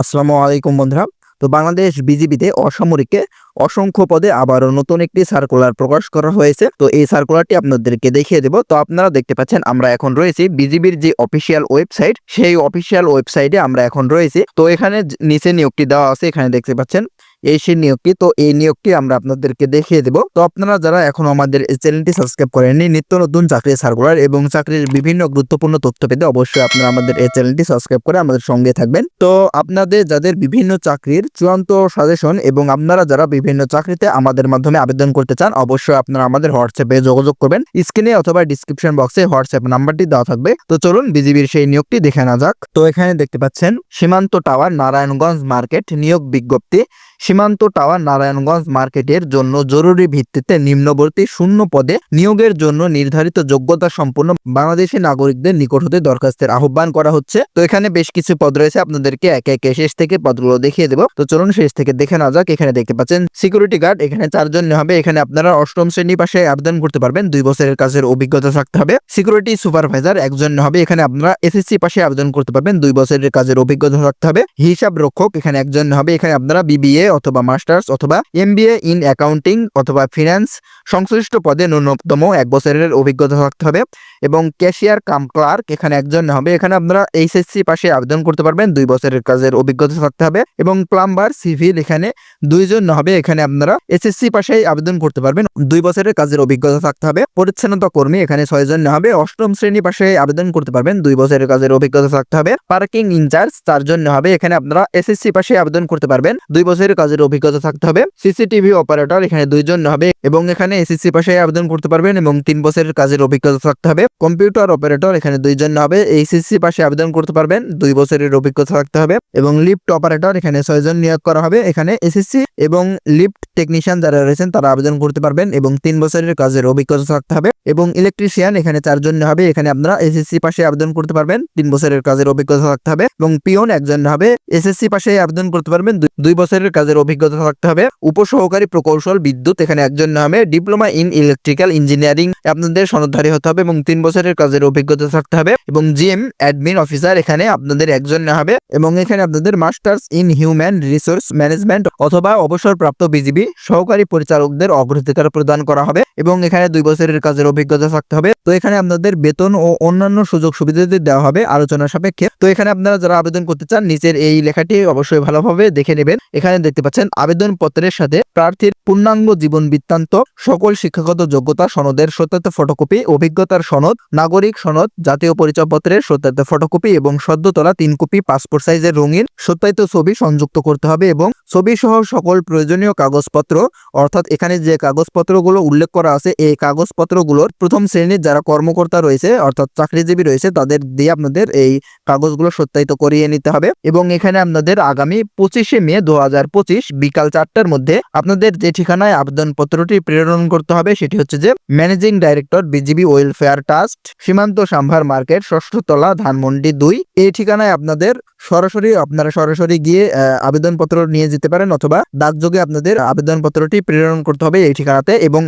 আসসালামু আলাইকুম বন্ধুরা। তো বাংলাদেশ বিজিবিতে অসামরিককে অসংখ্য পদে আবারও নতুন একটি সার্কুলার প্রকাশ করা হয়েছে। তো এই সার্কুলারটি আপনাদেরকে দেখিয়ে দেব। তো আপনারা দেখতে পাচ্ছেন আমরা এখন রয়েছি বিজিবির যে অফিসিয়াল ওয়েবসাইট সেই অফিসিয়াল ওয়েবসাইটে আমরা এখন রয়েছি। তো এখানে নিচে নিয়োগটি দেওয়া আছে। এখানে দেখতে পাচ্ছেন এই সেই নিয়োগটি, তো এই নিয়োগটি আমরা আপনাদেরকে দেখিয়ে দেব। তো আপনারা যারা এখন আমাদের এই চ্যানেলটি সাবস্ক্রাইব করেননি, নিত্য নতুন চাকরির সার্কুলার এবং চাকরির বিভিন্ন গুরুত্বপূর্ণ তথ্য পেতে অবশ্যই আপনারা আমাদের এই চ্যানেলটি সাবস্ক্রাইব করে আমাদের সঙ্গে থাকবেন। তো আপনাদের যাদের বিভিন্ন চাকরির চূড়ান্ত সাজেশন এবং আপনারা যারা বিভিন্ন চাকরিতে আমাদের মাধ্যমে আবেদন করতে চান, অবশ্যই আপনারা আমাদের হোয়াটসঅ্যাপে যোগাযোগ করবেন। স্ক্রিনে অথবা ডিসক্রিপশন বক্সে হোয়াটসঅ্যাপ নাম্বারটি দেওয়া থাকবে। তো চলুন বিজিবির সেই নিয়োগটি দেখে না যাক। তো এখানে দেখতে পাচ্ছেন, সীমান্ত টাওয়ার, নারায়ণগঞ্জ মার্কেট, নিয়োগ বিজ্ঞপ্তি। সীমান্ত টাওয়ার নারায়ণগঞ্জ মার্কেটের জন্য জরুরি ভিত্তিতে নিম্নবর্তী শূন্য পদে নিয়োগের জন্য নির্ধারিত যোগ্যতা সম্পন্ন বাংলাদেশি নাগরিকদের নিকট হতে দরখাস্তের আহ্বান করা হচ্ছে। তো এখানে বেশ কিছু পদ রয়েছে, আপনাদেরকে একে একে শেষ থেকে পদগুলো দেখিয়ে দেবো। তো চলুন শেষ থেকে দেখে না যাক, এখানে দেখতে পাচ্ছেন সিকিউরিটি গার্ড এখানে চারজন হবে। এখানে আপনারা অষ্টম শ্রেণি পাশে আবেদন করতে পারবেন, দুই বছরের কাজের অভিজ্ঞতা থাকতে হবে। সিকিউরিটি সুপারভাইজার একজন হবে, এখানে আপনারা এসএসসি পাশে আবেদন করতে পারবেন, দুই বছরের কাজের অভিজ্ঞতা থাকতে হবে। হিসাব রক্ষক এখানে একজন হবে, এখানে আপনারা বিবিএ অথবা মাস্টার্স অথবা এমবিএ ইন অ্যাকাউন্টিং অথবা ফিনান্স সংশ্লিষ্ট পদে ন্যূনতম এক বছরের অভিজ্ঞতা থাকতে হবে এবং ক্যাশিয়ার কাম ক্লার্ক এখানে একজন হবে। এখানে আপনারা এইচএসসি পাশে আবেদন করতে পারবেন। দুই বছরের কাজের অভিজ্ঞতা থাকতে হবে এবং প্লাম্বার, সিভিল এখানে দুইজন হবে। এখানে আপনারা এসএসসি পাশে আবেদন করতে পারবেন। দুই বছরের কাজের অভিজ্ঞতা থাকতে হবে। পরিচ্ছন্নতা কর্মী এখানে ছয়জন হবে। অষ্টম শ্রেণি পাশে আবেদন করতে পারবেন। দুই বছরের কাজের অভিজ্ঞতা থাকতে হবে। পার্কিং ইনচার্জ চারজন হবে। এখানে আপনারা এসএসসি পাশে আবেদন করতে পারবেন। দুই বছরের কাজের অভিজ্ঞতা থাকতে হবে। সিসিটিভি অপারেটর এখানে দুইজন হবে এবং এখানে এসএসসি পাশে আবেদন করতে পারবেন এবং তিন বছরের কাজের অভিজ্ঞতা থাকতে হবে। কম্পিউটার অপারেটর এখানে দুইজন হবে, এইচএসসি পাশে আবেদন করতে পারবেন, দুই বছরের অভিজ্ঞতা থাকতে হবে এবং লিফট অপারেটর এখানে ছয়জন নিয়োগ করা হবে। এখানে এসএসসি এবং লিফট টেকনিশিয়ান যারা রয়েছেন তারা আবেদন করতে পারবেন এবং তিন বছরের কাজের অভিজ্ঞতা থাকতে হবে। এবং ইলেকট্রিশিয়ান এখানে চারজন হবে, এখানে আপনারা এসএসসি পাশে আবেদন করতে পারবেন। তিন বছরের কাজের অভিজ্ঞতা থাকতে হবে এবং পিওন একজন হবে। এসএসসি পাশে আবেদন করতে পারবেন। দুই- দুই বছরের কাজের অভিজ্ঞতা থাকতে হবে। উপসহকারী প্রকৌশল বিদ্যুৎ, এখানে একজন হবে ডিপ্লোমা ইন ইলেকট্রিক্যাল ইঞ্জিনিয়ারিং আপনাদের সনদধারী হতে হবে এবং তিন বছরের কাজের অভিজ্ঞতা থাকতে হবে এবং জিএম অ্যাডমিন অফিসার এখানে আপনাদের একজন হবে এবং এখানে আপনাদের masters in human resource management অথবা অবসরপ্রাপ্ত বিজিবি সহকারী পরিচালকদের অগ্রাধিকার প্রদান করা হবে এবং এখানে দুই বছরের কাজের অভিজ্ঞতা থাকতে হবে। তো এখানে আপনাদের বেতন ও অন্যান্য সুযোগ সুবিধা দেওয়া হবে আলোচনা সাপেক্ষে, তো এখানে আপনারা যারা আবেদন করতে চান, নিচের এই লেখাটি অবশ্যই ভালোভাবে দেখে নেবেন। এখানে দেখতে পাচ্ছেন আবেদন পত্রের সাথে প্রার্থীর পূর্ণাঙ্গ জীবন বৃত্তান্ত, সকল শিক্ষাগত যোগ্যতা সনদের সত্যায়িত ফটোকপি, অভিজ্ঞতার সনদ, নাগরিক সনদ, জাতীয় পরিচয়পত্রের সত্যায়িত ফটোকপি এবং সদ্য তোলা তিন কপি পাসপোর্ট সাইজের রঙিন সত্যায়িত ছবি সংযুক্ত করতে হবে এবং ছবি সহ সকল প্রয়োজনীয় কাগজপত্র, অর্থাৎ এখানে যে কাগজপত্রগুলো উল্লেখ করা আছে, এই কাগজপত্রগুলোর প্রথম শ্রেণির যারা কর্মকর্তা রয়েছে, অর্থাৎ চাকরিজীবী রয়েছে, তাদের দিয়ে আপনাদের এই কাগজগুলো সত্যায়িত করিয়ে নিতে হবে এবং এখানে আপনাদের আগামী পঁচিশে মে দু হাজার পঁচিশ বিকাল চারটার মধ্যে আপনাদের যে ঠিকানায় আবেদনপত্রটি প্রেরণ করতে হবে। সেটি হচ্ছে যে managing director, BGB welfare trust, সীমান্ত সাম্ভার মার্কেট, ষষ্ঠতলা ধানমন্ডি দুই। এই ঠিকানায় আপনাদের সরাসরি, আপনারা সরাসরি গিয়ে আবেদনপত্র নিয়ে যেতে পারেন অথবা ডাকযোগে আপনাদের আবেদনপত্রটি প্রেরণ করতে হবে এই ঠিকানাতে এবং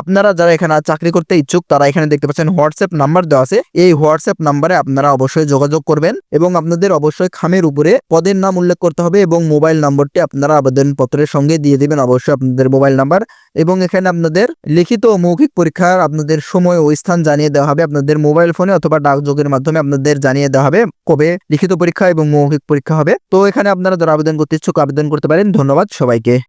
আপনারা যারা এখানে চাকরি করতে ইচ্ছুক, তারা এখানে দেখতে পাচ্ছেন হোয়াটসঅ্যাপ নাম্বার দেওয়া আছে। এই হোয়াটসঅ্যাপ নাম্বারে আপনারা অবশ্যই যোগাযোগ করবেন এবং আপনাদের অবশ্যই খামের উপরে পদের নাম উল্লেখ করতে হবে এবং মোবাইল নম্বরটি আপনারা আবেদনপত্রের সঙ্গে দিয়ে দেবেন অবশ্যই আপনাদের মোবাইল নাম্বার এবং এখানে আপনাদের লিখিত মৌখিক পরীক্ষার আপনাদের সময় ও স্থান জানিয়ে দেওয়া হবে আপনাদের মোবাইল ফোনে অথবা ডাকযোগের মাধ্যমে আপনাদের জানিয়ে দেওয়া হবে কবে লিখিত পরীক্ষা এবং মৌখিক পরীক্ষা হবে। তো এখানে আপনারা যারা আবেদন করতে ইচ্ছুক, আবেদন করতে পারেন। ধন্যবাদ সবাইকে।